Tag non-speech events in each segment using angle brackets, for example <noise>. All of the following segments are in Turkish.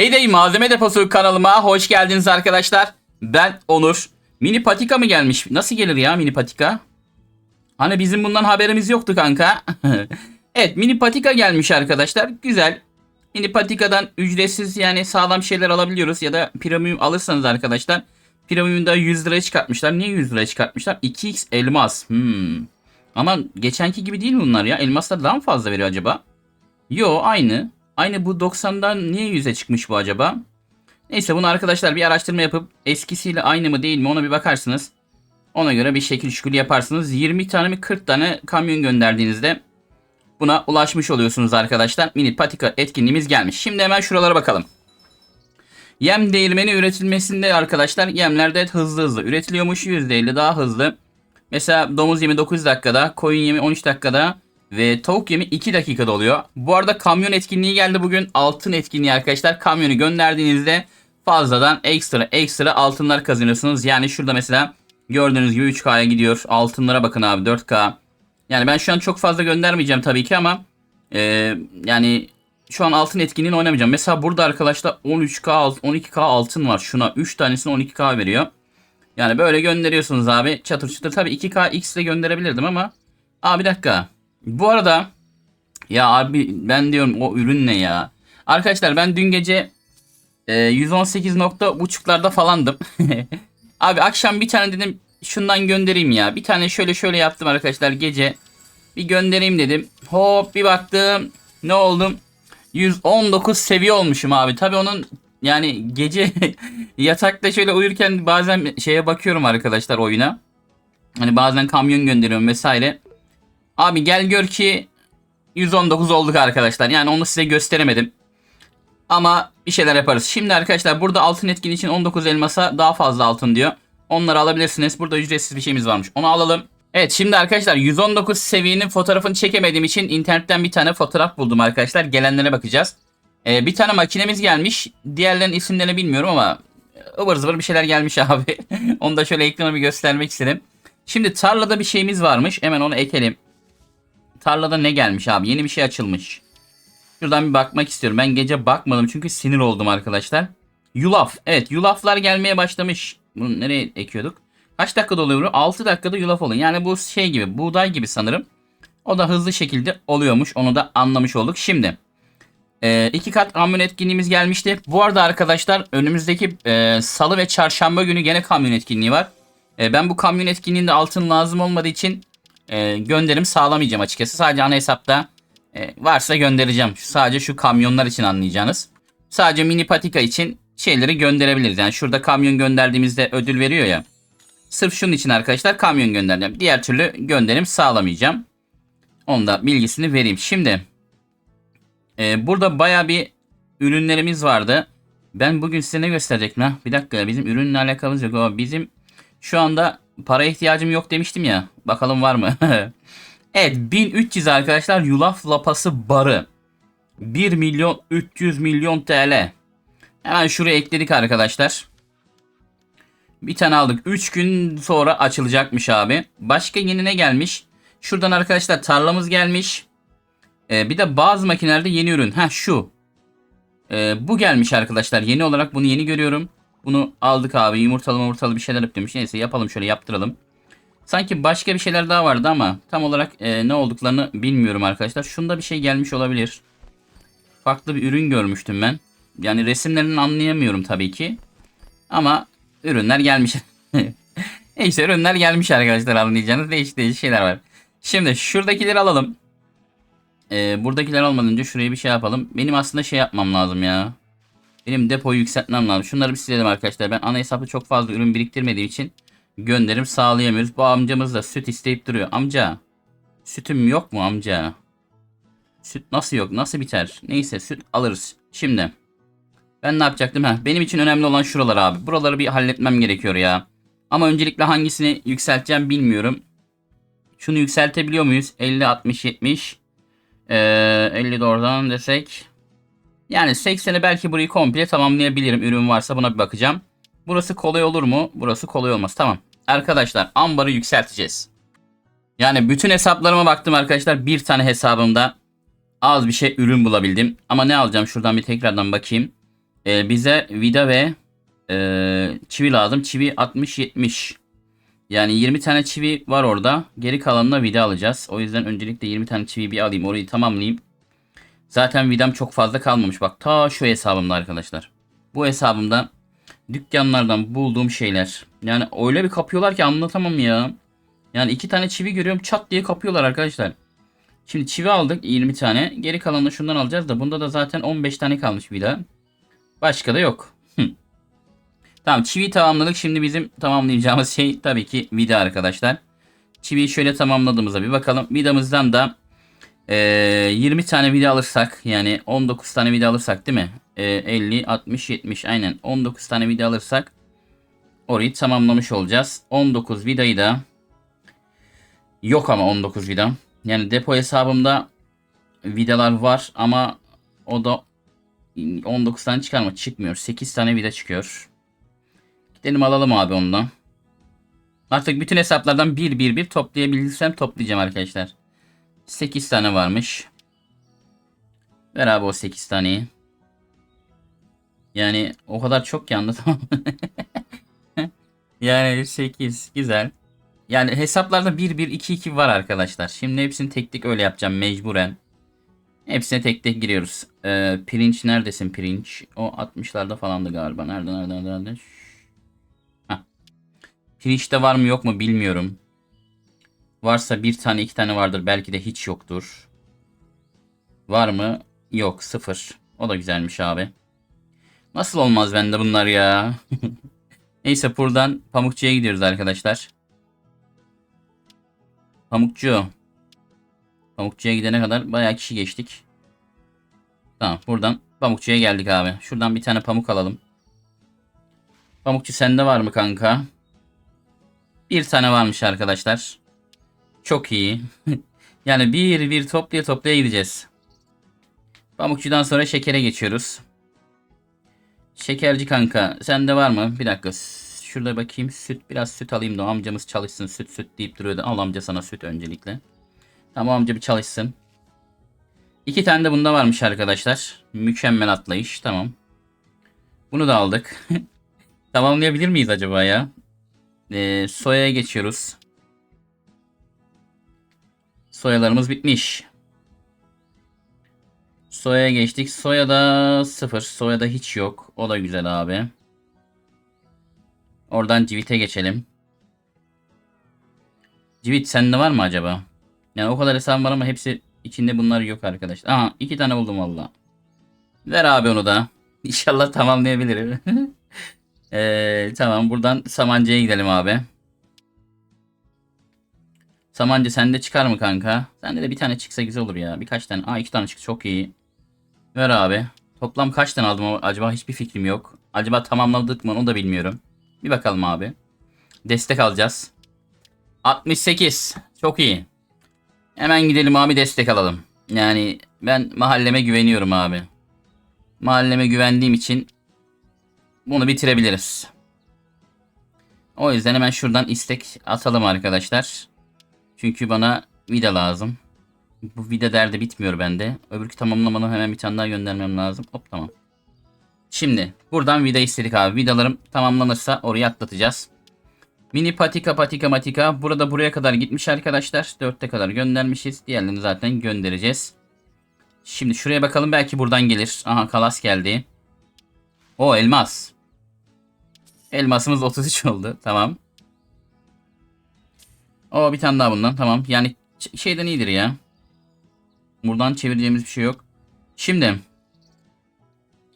Heyday Malzeme Deposu kanalıma hoş geldiniz arkadaşlar. Ben Onur. Mini patika mı gelmiş? Nasıl gelir ya mini patika? Hani bizim bundan haberimiz yoktu kanka. <laughs> evet mini patika gelmiş arkadaşlar. Güzel. Mini patikadan ücretsiz yani sağlam şeyler alabiliyoruz. Ya da premium alırsanız arkadaşlar. Premium'da 100 liraya çıkartmışlar. Niye 100 liraya çıkartmışlar? 2x elmas. Hmm. Ama geçenki gibi değil bunlar ya. Elmaslar daha mı fazla veriyor acaba? Yo aynı. Aynı bu 90'dan niye 100'e çıkmış bu acaba? Neyse bunu arkadaşlar bir araştırma yapıp eskisiyle aynı mı değil mi ona bir bakarsınız. Ona göre bir şekil şükür yaparsınız. 20 tane mi 40 tane kamyon gönderdiğinizde buna ulaşmış oluyorsunuz arkadaşlar. Mini patika etkinliğimiz gelmiş. Şimdi hemen şuralara bakalım. Yem değirmeni üretilmesinde arkadaşlar yemler de hızlı hızlı üretiliyormuş. %50 daha hızlı. Mesela domuz yemi 9 dakikada, koyun yemi 13 dakikada ve tavuk yemi 2 dakikada oluyor. Bu arada kamyon etkinliği geldi bugün. Altın etkinliği arkadaşlar. Kamyonu gönderdiğinizde fazladan ekstra ekstra altınlar kazanıyorsunuz. Yani şurada mesela gördüğünüz gibi 3K'ya gidiyor. Altınlara bakın abi 4K. Yani ben şu an çok fazla göndermeyeceğim tabii ki ama e, yani şu an altın etkinliğini oynamayacağım. Mesela burada arkadaşlar 13K 12K altın var. Şuna 3 tanesini 12K veriyor. Yani böyle gönderiyorsunuz abi. Çatır çatır. Tabii 2K X ile gönderebilirdim ama. Aa bir dakika. Bu arada ya abi ben diyorum o ürün ne ya? Arkadaşlar ben dün gece e, 118 nokta buçuklarda falandım. <laughs> abi akşam bir tane dedim şundan göndereyim ya. Bir tane şöyle şöyle yaptım arkadaşlar gece. Bir göndereyim dedim. Hop bir baktım. Ne oldum? 119 seviye olmuşum abi. Tabii onun yani gece <laughs> yatakta şöyle uyurken bazen şeye bakıyorum arkadaşlar oyuna. Hani bazen kamyon gönderiyorum vesaire. Abi gel gör ki 119 olduk arkadaşlar. Yani onu size gösteremedim. Ama bir şeyler yaparız. Şimdi arkadaşlar burada altın etkin için 19 elmasa daha fazla altın diyor. Onları alabilirsiniz. Burada ücretsiz bir şeyimiz varmış. Onu alalım. Evet şimdi arkadaşlar 119 seviyenin fotoğrafını çekemediğim için internetten bir tane fotoğraf buldum arkadaşlar. Gelenlere bakacağız. Ee, bir tane makinemiz gelmiş. Diğerlerinin isimlerini bilmiyorum ama ıvır zıvır bir şeyler gelmiş <laughs> abi. onu da şöyle ekrana bir göstermek istedim. Şimdi tarlada bir şeyimiz varmış. Hemen onu ekelim. Tarlada ne gelmiş abi? Yeni bir şey açılmış. Şuradan bir bakmak istiyorum. Ben gece bakmadım çünkü sinir oldum arkadaşlar. Yulaf. Evet yulaflar gelmeye başlamış. Bunu nereye ekiyorduk? Kaç dakikada oluyor? bu? 6 dakikada yulaf oluyor. Yani bu şey gibi buğday gibi sanırım. O da hızlı şekilde oluyormuş. Onu da anlamış olduk. Şimdi e, iki kat kamyon etkinliğimiz gelmişti. Bu arada arkadaşlar önümüzdeki e, salı ve çarşamba günü gene kamyon etkinliği var. E, ben bu kamyon etkinliğinde altın lazım olmadığı için e, gönderim sağlamayacağım açıkçası. Sadece ana hesapta e, varsa göndereceğim. Sadece şu kamyonlar için anlayacağınız. Sadece mini patika için şeyleri gönderebiliriz. Yani şurada kamyon gönderdiğimizde ödül veriyor ya. Sırf şunun için arkadaşlar kamyon göndereceğim. Diğer türlü gönderim sağlamayacağım. Onu da bilgisini vereyim. Şimdi e, burada baya bir ürünlerimiz vardı. Ben bugün size ne gösterecektim ha? Bir dakika bizim ürünle alakamız yok. O bizim şu anda para ihtiyacım yok demiştim ya. Bakalım var mı? <laughs> evet 1300 arkadaşlar yulaf lapası barı. 1 milyon 300 milyon TL. Hemen şuraya ekledik arkadaşlar. Bir tane aldık. 3 gün sonra açılacakmış abi. Başka yeni ne gelmiş? Şuradan arkadaşlar tarlamız gelmiş. Ee, bir de bazı makinelerde yeni ürün. Ha şu. Ee, bu gelmiş arkadaşlar. Yeni olarak bunu yeni görüyorum. Bunu aldık abi. Yumurtalı yumurtalı bir şeyler yapmış. Neyse yapalım şöyle yaptıralım. Sanki başka bir şeyler daha vardı ama tam olarak e, ne olduklarını bilmiyorum arkadaşlar. Şunda bir şey gelmiş olabilir. Farklı bir ürün görmüştüm ben. Yani resimlerini anlayamıyorum tabii ki. Ama ürünler gelmiş. <laughs> Neyse ürünler gelmiş arkadaşlar anlayacağınız değişik değişik şeyler var. Şimdi şuradakileri alalım. Ee, buradakiler almadan önce şuraya bir şey yapalım. Benim aslında şey yapmam lazım ya. Benim depoyu yükseltmem lazım. Şunları bir silelim arkadaşlar. Ben ana hesapta çok fazla ürün biriktirmediğim için gönderim sağlayamıyoruz. Bu amcamız da süt isteyip duruyor. Amca sütüm yok mu amca? Süt nasıl yok? Nasıl biter? Neyse süt alırız. Şimdi ben ne yapacaktım? Heh, benim için önemli olan şuralar abi. Buraları bir halletmem gerekiyor ya. Ama öncelikle hangisini yükselteceğim bilmiyorum. Şunu yükseltebiliyor muyuz? 50, 60, 70. Ee, 50 de oradan desek. Yani 80'i belki burayı komple tamamlayabilirim. Ürün varsa buna bir bakacağım. Burası kolay olur mu? Burası kolay olmaz. Tamam. Arkadaşlar ambarı yükselteceğiz. Yani bütün hesaplarıma baktım arkadaşlar. Bir tane hesabımda az bir şey ürün bulabildim. Ama ne alacağım? Şuradan bir tekrardan bakayım. Ee, bize vida ve e, çivi lazım. Çivi 60-70. Yani 20 tane çivi var orada. Geri kalanına vida alacağız. O yüzden öncelikle 20 tane çivi bir alayım. Orayı tamamlayayım. Zaten vidam çok fazla kalmamış. Bak ta şu hesabımda arkadaşlar. Bu hesabımda dükkanlardan bulduğum şeyler. Yani öyle bir kapıyorlar ki anlatamam ya. Yani iki tane çivi görüyorum çat diye kapıyorlar arkadaşlar. Şimdi çivi aldık 20 tane. Geri kalanını şundan alacağız da bunda da zaten 15 tane kalmış vida. Başka da yok. Tamam çivi tamamladık. Şimdi bizim tamamlayacağımız şey tabii ki vida arkadaşlar. Çiviyi şöyle tamamladığımızda bir bakalım. Vidamızdan da e, 20 tane vida alırsak yani 19 tane vida alırsak değil mi? E, 50, 60, 70 aynen 19 tane vida alırsak orayı tamamlamış olacağız. 19 vidayı da yok ama 19 vida. Yani depo hesabımda vidalar var ama o da 19 tane çıkar mı? Çıkmıyor. 8 tane vida çıkıyor. Gidelim alalım abi ondan. Artık bütün hesaplardan bir bir bir toplayabilirsem toplayacağım arkadaşlar. 8 tane varmış. Ver abi o 8 taneyi. Yani o kadar çok ki anlatamam. <laughs> yani 8 güzel. Yani hesaplarda 1 1 2 2 var arkadaşlar. Şimdi hepsini tek tek öyle yapacağım mecburen. Hepsine tek tek giriyoruz. Ee, pirinç neredesin pirinç? O 60'larda falandı galiba. Nerede nerede nerede? nerede? Pirinçte var mı yok mu bilmiyorum. Varsa bir tane iki tane vardır. Belki de hiç yoktur. Var mı? Yok sıfır. O da güzelmiş abi. Nasıl olmaz bende bunlar ya? <laughs> Neyse buradan pamukçuya gidiyoruz arkadaşlar. Pamukçu. Pamukçuya gidene kadar bayağı kişi geçtik. Tamam buradan pamukçuya geldik abi. Şuradan bir tane pamuk alalım. Pamukçu sende var mı kanka? Bir tane varmış arkadaşlar. Çok iyi. <laughs> yani bir bir toplaya toplaya gideceğiz. Pamukçudan sonra şekere geçiyoruz. Şekerci kanka sende var mı? Bir dakika. Şurada bakayım süt biraz süt alayım da amcamız çalışsın süt süt deyip duruyordu. Al amca sana süt öncelikle. Tamam amca bir çalışsın. İki tane de bunda varmış arkadaşlar. Mükemmel atlayış tamam. Bunu da aldık. <laughs> Tamamlayabilir miyiz acaba ya? Ee, soyaya geçiyoruz. Soyalarımız bitmiş. Soya'ya geçtik. Soya'da sıfır. Soya'da hiç yok. O da güzel abi. Oradan Civit'e geçelim. Civit sende var mı acaba? Yani o kadar hesabım var ama hepsi içinde bunlar yok arkadaşlar. Aha iki tane buldum valla. Ver abi onu da. <laughs> İnşallah tamamlayabilirim. <laughs> ee, tamam buradan Samanca'ya gidelim abi. Samancı sende çıkar mı kanka? Sende de bir tane çıksa güzel olur ya. Birkaç tane. Aa iki tane çıktı çok iyi. Ver abi. Toplam kaç tane aldım acaba hiçbir fikrim yok. Acaba tamamladık mı onu da bilmiyorum. Bir bakalım abi. Destek alacağız. 68. Çok iyi. Hemen gidelim abi destek alalım. Yani ben mahalleme güveniyorum abi. Mahalleme güvendiğim için bunu bitirebiliriz. O yüzden hemen şuradan istek atalım arkadaşlar. Çünkü bana vida lazım. Bu vida derdi bitmiyor bende. Öbürkü tamamlamadan hemen bir tane daha göndermem lazım. Hop tamam. Şimdi buradan vida istedik abi. Vidalarım tamamlanırsa oraya atlatacağız. Mini patika patika matika. Burada buraya kadar gitmiş arkadaşlar. 4'te kadar göndermişiz. Diğerlerini zaten göndereceğiz. Şimdi şuraya bakalım. Belki buradan gelir. Aha kalas geldi. O elmas. Elmasımız 33 oldu. Tamam. O bir tane daha bundan. Tamam. Yani şeyden iyidir ya. Buradan çevireceğimiz bir şey yok. Şimdi.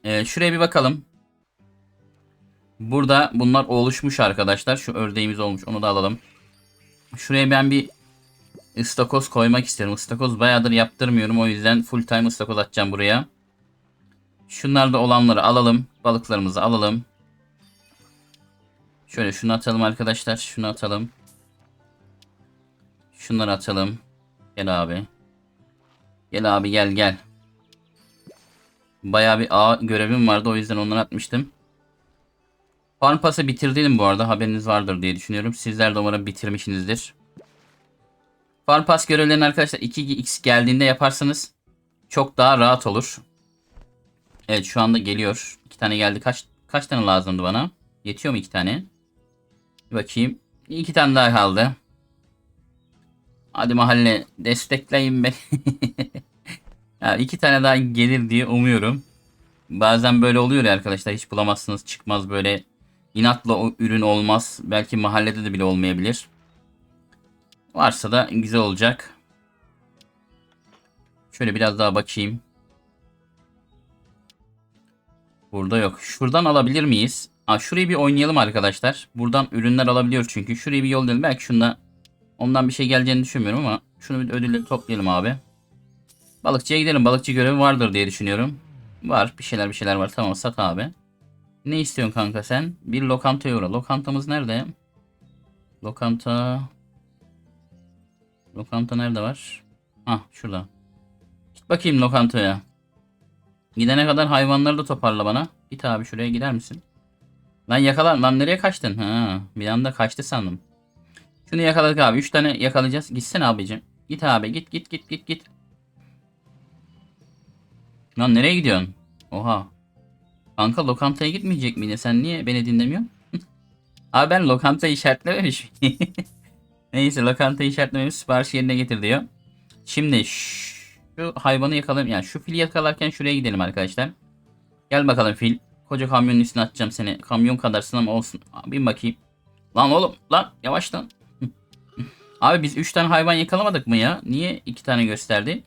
E, şuraya bir bakalım. Burada bunlar oluşmuş arkadaşlar. Şu ördeğimiz olmuş. Onu da alalım. Şuraya ben bir ıstakoz koymak isterim. Istakoz bayağıdır yaptırmıyorum. O yüzden full time ıstakoz atacağım buraya. Şunlarda olanları alalım. Balıklarımızı alalım. Şöyle şunu atalım arkadaşlar. Şunu atalım. Şunları atalım. Gel abi. Gel abi gel gel. Bayağı bir A görevim vardı. O yüzden onları atmıştım. Farm Pass'ı bitirdim bu arada. Haberiniz vardır diye düşünüyorum. Sizler de umarım bitirmişsinizdir. Farm Pass görevlerini arkadaşlar 2x geldiğinde yaparsanız çok daha rahat olur. Evet şu anda geliyor. iki tane geldi. Kaç kaç tane lazımdı bana? Yetiyor mu iki tane? Bir bakayım. İki tane daha kaldı. Hadi mahalle destekleyin beni. <laughs> ya iki tane daha gelir diye umuyorum. Bazen böyle oluyor ya arkadaşlar. Hiç bulamazsınız çıkmaz böyle. inatla o ürün olmaz. Belki mahallede de bile olmayabilir. Varsa da güzel olacak. Şöyle biraz daha bakayım. Burada yok. Şuradan alabilir miyiz? Aa, şurayı bir oynayalım arkadaşlar. Buradan ürünler alabiliyoruz çünkü. Şurayı bir yollayalım. Belki şunda ondan bir şey geleceğini düşünmüyorum ama şunu bir ödülleri toplayalım abi. Balıkçıya gidelim. Balıkçı görevi vardır diye düşünüyorum. Var. Bir şeyler bir şeyler var. Tamam sat abi. Ne istiyorsun kanka sen? Bir lokantaya uğra. Lokantamız nerede? Lokanta... Lokanta nerede var? Ah şurada. Git bakayım lokantaya. Gidene kadar hayvanları da toparla bana. Git abi şuraya gider misin? Lan yakala. Lan nereye kaçtın? Ha, bir anda kaçtı sandım. Şunu yakaladık abi. 3 tane yakalayacağız. Gitsene abicim. Git abi. Git git git git git. Lan nereye gidiyorsun? Oha. Kanka lokantaya gitmeyecek miydin? Sen niye beni dinlemiyorsun? <laughs> abi ben lokanta işaretlememiş? <laughs> Neyse lokanta işaretlememiş sipariş yerine getir diyor. Şimdi şu hayvanı yakalayalım. Yani şu fili yakalarken şuraya gidelim arkadaşlar. Gel bakalım fil. Koca kamyonun üstüne atacağım seni. Kamyon kadarsın ama olsun. Bin bakayım. Lan oğlum lan yavaş lan. Abi biz 3 tane hayvan yakalamadık mı ya? Niye 2 tane gösterdi?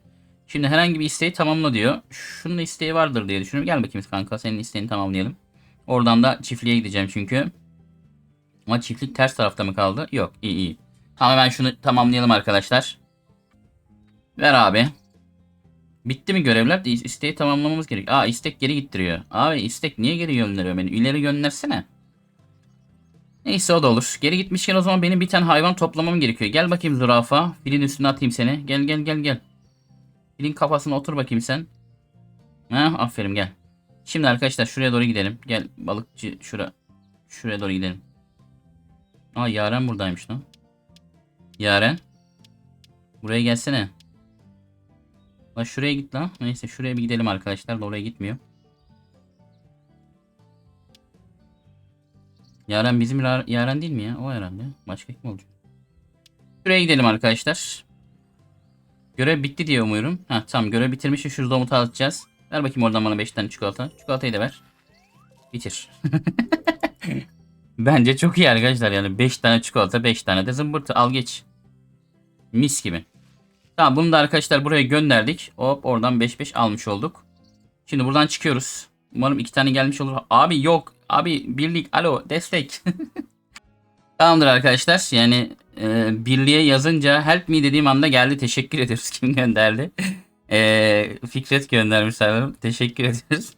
Şimdi herhangi bir isteği tamamla diyor. Şunun isteği vardır diye düşünüyorum. Gel bakayım kanka senin isteğini tamamlayalım. Oradan da çiftliğe gideceğim çünkü. Ama çiftlik ters tarafta mı kaldı? Yok iyi iyi. Tamam hemen şunu tamamlayalım arkadaşlar. Ver abi. Bitti mi görevler? İsteği tamamlamamız gerek. Aa istek geri gittiriyor. Abi istek niye geri gönderiyor beni? İleri göndersene. Neyse o da olur. Geri gitmişken o zaman benim bir tane hayvan toplamam gerekiyor. Gel bakayım zürafa. Filin üstüne atayım seni. Gel gel gel gel. Filin kafasına otur bakayım sen. Ha aferin gel. Şimdi arkadaşlar şuraya doğru gidelim. Gel balıkçı şura. Şuraya doğru gidelim. Aa Yaren buradaymış lan. Yaren. Buraya gelsene. Lan şuraya git lan. Neyse şuraya bir gidelim arkadaşlar da oraya gitmiyor. Yaren bizim Yaren değil mi ya? O herhalde. Başka kim olacak? Şuraya gidelim arkadaşlar. Görev bitti diye umuyorum. Ha tamam görev bitirmişim. Şurada umutu atacağız. Ver bakayım oradan bana 5 tane çikolata. Çikolatayı da ver. Bitir. <laughs> Bence çok iyi arkadaşlar yani 5 tane çikolata 5 tane de zımbırtı al geç. Mis gibi. Tamam bunu da arkadaşlar buraya gönderdik. Hop oradan 5-5 almış olduk. Şimdi buradan çıkıyoruz. Umarım iki tane gelmiş olur. Abi yok. Abi birlik alo destek. <laughs> Tamamdır arkadaşlar. Yani e, birliğe yazınca help me dediğim anda geldi. Teşekkür ediyoruz. <laughs> Kim gönderdi? E, Fikret göndermiş sanırım. Teşekkür ediyoruz. <laughs>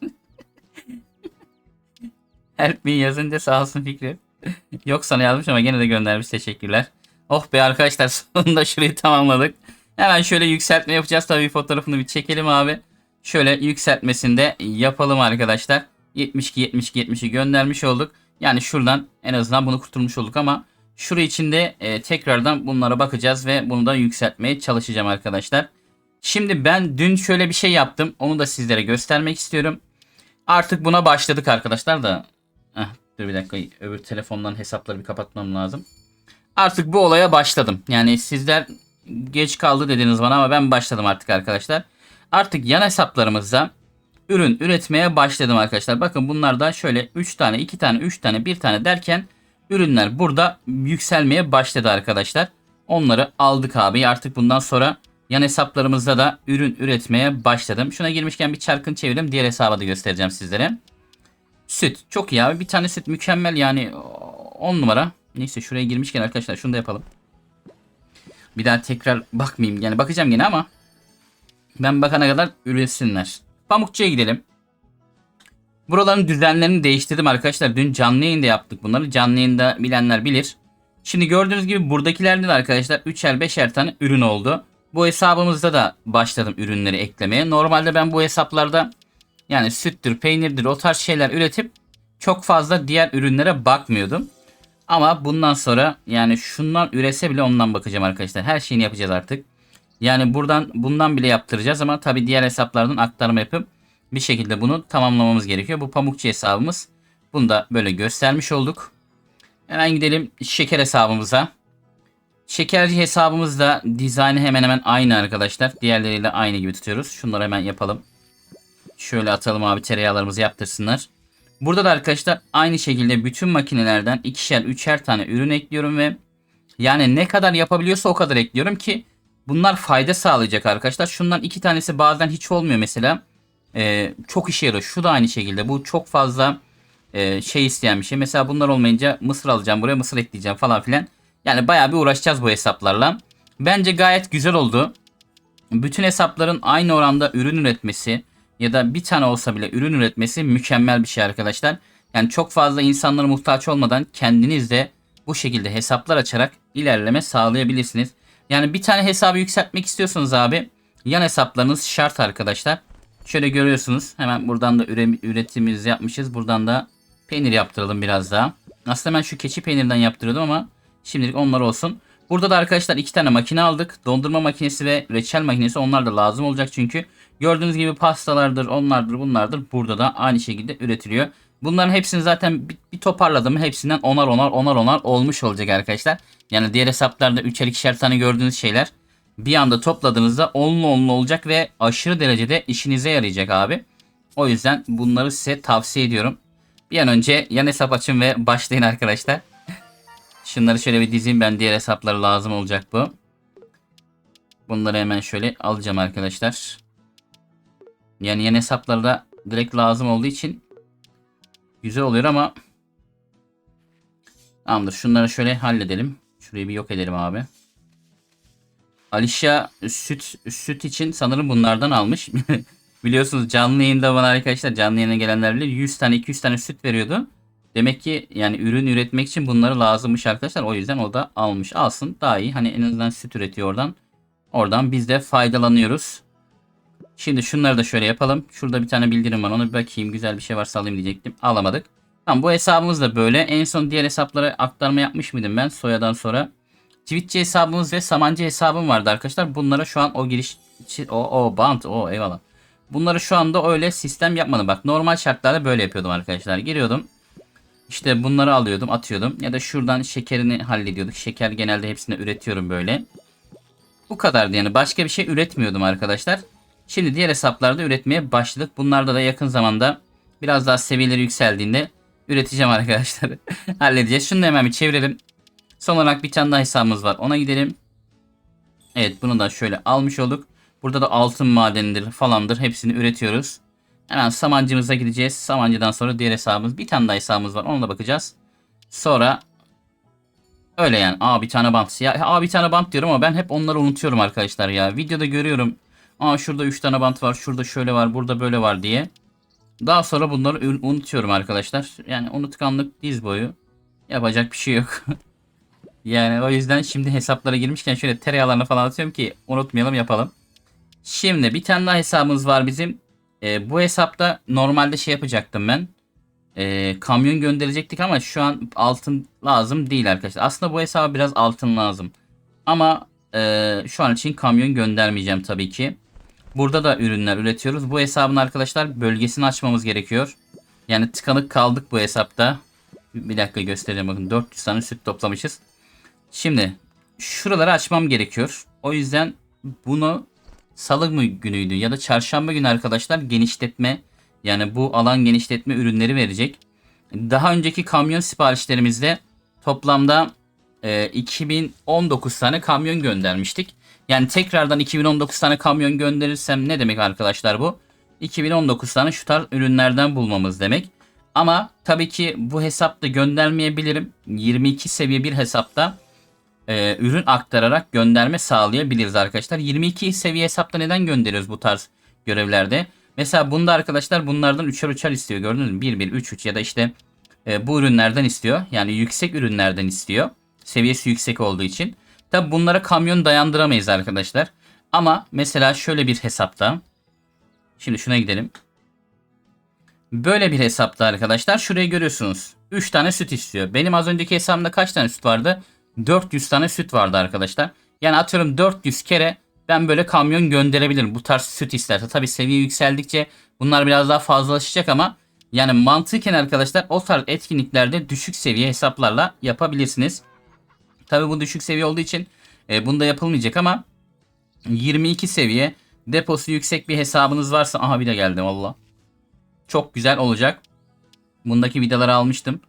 help me yazınca sağ olsun Fikret. Yok sana yazmış ama gene de göndermiş. Teşekkürler. Oh be arkadaşlar sonunda şurayı tamamladık. Hemen şöyle yükseltme yapacağız. Tabii fotoğrafını bir çekelim abi. Şöyle yükseltmesini de yapalım arkadaşlar. 72 72 70'i göndermiş olduk. Yani şuradan en azından bunu kurtulmuş olduk ama şurayı içinde e, tekrardan bunlara bakacağız ve bunu da yükseltmeye çalışacağım arkadaşlar. Şimdi ben dün şöyle bir şey yaptım. Onu da sizlere göstermek istiyorum. Artık buna başladık arkadaşlar da. Heh, dur bir dakika öbür telefondan hesapları bir kapatmam lazım. Artık bu olaya başladım. Yani sizler geç kaldı dediniz bana ama ben başladım artık arkadaşlar. Artık yan hesaplarımızda ürün üretmeye başladım arkadaşlar. Bakın bunlar da şöyle 3 tane, 2 tane, 3 tane, 1 tane derken ürünler burada yükselmeye başladı arkadaşlar. Onları aldık abi. Artık bundan sonra yan hesaplarımızda da ürün üretmeye başladım. Şuna girmişken bir çarkın çevirdim. Diğer hesaba da göstereceğim sizlere. Süt. Çok iyi abi. Bir tane süt mükemmel yani 10 numara. Neyse şuraya girmişken arkadaşlar şunu da yapalım. Bir daha tekrar bakmayayım. Yani bakacağım yine ama ben bakana kadar üretsinler. Pamukçuya gidelim. Buraların düzenlerini değiştirdim arkadaşlar. Dün canlı yayında yaptık bunları. Canlı yayında bilenler bilir. Şimdi gördüğünüz gibi buradakilerde de arkadaşlar 3'er 5'er tane ürün oldu. Bu hesabımızda da başladım ürünleri eklemeye. Normalde ben bu hesaplarda yani süttür, peynirdir o tarz şeyler üretip çok fazla diğer ürünlere bakmıyordum. Ama bundan sonra yani şundan ürese bile ondan bakacağım arkadaşlar. Her şeyini yapacağız artık. Yani buradan bundan bile yaptıracağız ama tabi diğer hesaplardan aktarma yapıp bir şekilde bunu tamamlamamız gerekiyor. Bu pamukçu hesabımız. Bunu da böyle göstermiş olduk. Hemen gidelim şeker hesabımıza. Şekerci hesabımız da dizaynı hemen hemen aynı arkadaşlar. Diğerleriyle aynı gibi tutuyoruz. Şunları hemen yapalım. Şöyle atalım abi tereyağlarımızı yaptırsınlar. Burada da arkadaşlar aynı şekilde bütün makinelerden ikişer üçer tane ürün ekliyorum ve yani ne kadar yapabiliyorsa o kadar ekliyorum ki bunlar fayda sağlayacak arkadaşlar. Şundan iki tanesi bazen hiç olmuyor mesela. Ee, çok işe yarıyor. Şu da aynı şekilde. Bu çok fazla e, şey isteyen bir şey. Mesela bunlar olmayınca mısır alacağım buraya mısır ekleyeceğim falan filan. Yani bayağı bir uğraşacağız bu hesaplarla. Bence gayet güzel oldu. Bütün hesapların aynı oranda ürün üretmesi ya da bir tane olsa bile ürün üretmesi mükemmel bir şey arkadaşlar. Yani çok fazla insanlara muhtaç olmadan kendiniz de bu şekilde hesaplar açarak ilerleme sağlayabilirsiniz. Yani bir tane hesabı yükseltmek istiyorsanız abi yan hesaplarınız şart arkadaşlar. Şöyle görüyorsunuz hemen buradan da üre, üretimimizi yapmışız. Buradan da peynir yaptıralım biraz daha. Aslında ben şu keçi peynirinden yaptırıyordum ama şimdilik onlar olsun. Burada da arkadaşlar iki tane makine aldık. Dondurma makinesi ve reçel makinesi onlar da lazım olacak çünkü. Gördüğünüz gibi pastalardır, onlardır, bunlardır. Burada da aynı şekilde üretiliyor. Bunların hepsini zaten bir, bir toparladım. Hepsinden onar onar onar onar olmuş olacak arkadaşlar. Yani diğer hesaplarda 3'er 2'şer tane gördüğünüz şeyler bir anda topladığınızda onlu onlu olacak ve aşırı derecede işinize yarayacak abi. O yüzden bunları size tavsiye ediyorum. Bir an önce yan hesap açın ve başlayın arkadaşlar. Şunları şöyle bir dizeyim ben diğer hesapları lazım olacak bu. Bunları hemen şöyle alacağım arkadaşlar. Yani yan hesaplarda direkt lazım olduğu için güzel oluyor ama Tamamdır. Şunları şöyle halledelim. Şurayı bir yok edelim abi. Alişa süt süt için sanırım bunlardan almış. <laughs> Biliyorsunuz canlı yayında bana arkadaşlar canlı yayına gelenler bilir 100 tane 200 tane süt veriyordu. Demek ki yani ürün üretmek için bunları lazımmış arkadaşlar. O yüzden o da almış. Alsın daha iyi. Hani en azından süt üretiyor oradan. Oradan biz de faydalanıyoruz. Şimdi şunları da şöyle yapalım. Şurada bir tane bildirim var. Ona bir bakayım. Güzel bir şey varsa alayım diyecektim. Alamadık. Tamam bu hesabımız da böyle. En son diğer hesaplara aktarma yapmış mıydım ben soyadan sonra? Twitch'ci hesabımız ve Samancı hesabım vardı arkadaşlar. Bunlara şu an o giriş o o bant o eyvallah. Bunları şu anda öyle sistem yapmadım. Bak normal şartlarda böyle yapıyordum arkadaşlar. Giriyordum. İşte bunları alıyordum, atıyordum. Ya da şuradan şekerini hallediyorduk. Şeker genelde hepsini üretiyorum böyle. Bu kadardı yani. Başka bir şey üretmiyordum arkadaşlar. Şimdi diğer hesaplarda üretmeye başladık. Bunlarda da yakın zamanda biraz daha seviyeleri yükseldiğinde üreteceğim <laughs> arkadaşlar. Halledeceğiz. Şunu da hemen bir çevirelim. Son olarak bir tane daha hesabımız var. Ona gidelim. Evet bunu da şöyle almış olduk. Burada da altın madenidir falandır. Hepsini üretiyoruz. Hemen Samancımıza gideceğiz. Samancıdan sonra diğer hesabımız. Bir tane daha hesabımız var. Ona da bakacağız. Sonra öyle yani. Aa bir tane bant. Ya aa bir tane bant diyorum ama ben hep onları unutuyorum arkadaşlar ya. Videoda görüyorum. Aa şurada 3 tane bant var. Şurada şöyle var. Burada böyle var diye. Daha sonra bunları unutuyorum arkadaşlar. Yani unutkanlık diz boyu. Yapacak bir şey yok. <laughs> yani o yüzden şimdi hesaplara girmişken şöyle tereyağlarını falan atıyorum ki unutmayalım yapalım. Şimdi bir tane daha hesabımız var bizim. Ee, bu hesapta normalde şey yapacaktım ben. Ee, kamyon gönderecektik ama şu an altın lazım değil arkadaşlar. Aslında bu hesaba biraz altın lazım. Ama e, şu an için kamyon göndermeyeceğim tabii ki. Burada da ürünler üretiyoruz. Bu hesabın arkadaşlar bölgesini açmamız gerekiyor. Yani tıkanık kaldık bu hesapta. Bir dakika göstereceğim bakın 400 tane süt toplamışız. Şimdi şuraları açmam gerekiyor. O yüzden bunu salı mı günüydü ya da çarşamba günü arkadaşlar genişletme yani bu alan genişletme ürünleri verecek. Daha önceki kamyon siparişlerimizde toplamda e, 2019 tane kamyon göndermiştik. Yani tekrardan 2019 tane kamyon gönderirsem ne demek arkadaşlar bu? 2019 tane şu tarz ürünlerden bulmamız demek. Ama tabii ki bu hesapta göndermeyebilirim. 22 seviye bir hesapta e, ürün aktararak gönderme sağlayabiliriz arkadaşlar. 22 seviye hesapta neden gönderiyoruz bu tarz görevlerde? Mesela bunda arkadaşlar bunlardan 3'er 3'er istiyor gördünüz mü? 1 1 3 3 ya da işte e, bu ürünlerden istiyor. Yani yüksek ürünlerden istiyor. Seviyesi yüksek olduğu için. Tabi bunlara kamyon dayandıramayız arkadaşlar. Ama mesela şöyle bir hesapta. Şimdi şuna gidelim. Böyle bir hesapta arkadaşlar şurayı görüyorsunuz. 3 tane süt istiyor. Benim az önceki hesabımda kaç tane süt vardı? 400 tane süt vardı arkadaşlar. Yani atıyorum 400 kere ben böyle kamyon gönderebilirim. Bu tarz süt isterse. Tabi seviye yükseldikçe bunlar biraz daha fazlalaşacak ama yani mantıken arkadaşlar o tarz etkinliklerde düşük seviye hesaplarla yapabilirsiniz. Tabi bu düşük seviye olduğu için e, bunda yapılmayacak ama 22 seviye deposu yüksek bir hesabınız varsa aha bir de geldi valla. Çok güzel olacak. Bundaki vidaları almıştım.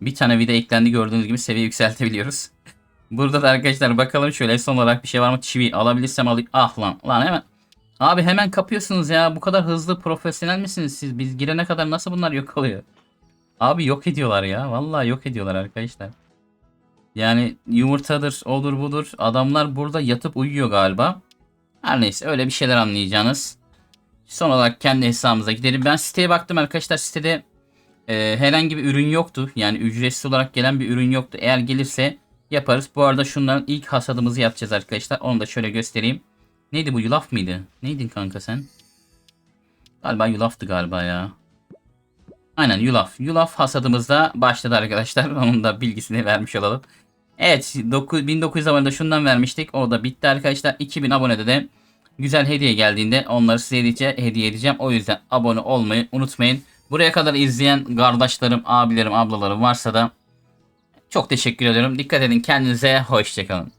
Bir tane vida eklendi gördüğünüz gibi seviye <laughs> yükseltebiliyoruz. Burada da arkadaşlar bakalım şöyle son olarak bir şey var mı? Çivi alabilirsem alayım. Ah lan lan hemen. Abi hemen kapıyorsunuz ya. Bu kadar hızlı profesyonel misiniz siz? Biz girene kadar nasıl bunlar yok oluyor? Abi yok ediyorlar ya. Vallahi yok ediyorlar arkadaşlar. Yani yumurtadır, odur budur. Adamlar burada yatıp uyuyor galiba. Her neyse öyle bir şeyler anlayacağınız. Son olarak kendi hesabımıza gidelim. Ben siteye baktım arkadaşlar. Sitede e, herhangi bir ürün yoktu. Yani ücretsiz olarak gelen bir ürün yoktu. Eğer gelirse yaparız. Bu arada şunların ilk hasadımızı yapacağız arkadaşlar. Onu da şöyle göstereyim. Neydi bu yulaf mıydı? Neydin kanka sen? Galiba yulaftı galiba ya. Aynen yulaf. Yulaf hasadımız da başladı arkadaşlar. <laughs> Onun da bilgisini vermiş olalım. Evet 9, 1900 abonede şundan vermiştik. O da bitti arkadaşlar. 2000 abonede de güzel hediye geldiğinde onları size hediye, hediye edeceğim. O yüzden abone olmayı unutmayın. Buraya kadar izleyen kardeşlerim, abilerim, ablalarım varsa da çok teşekkür ediyorum. Dikkat edin kendinize. Hoşçakalın.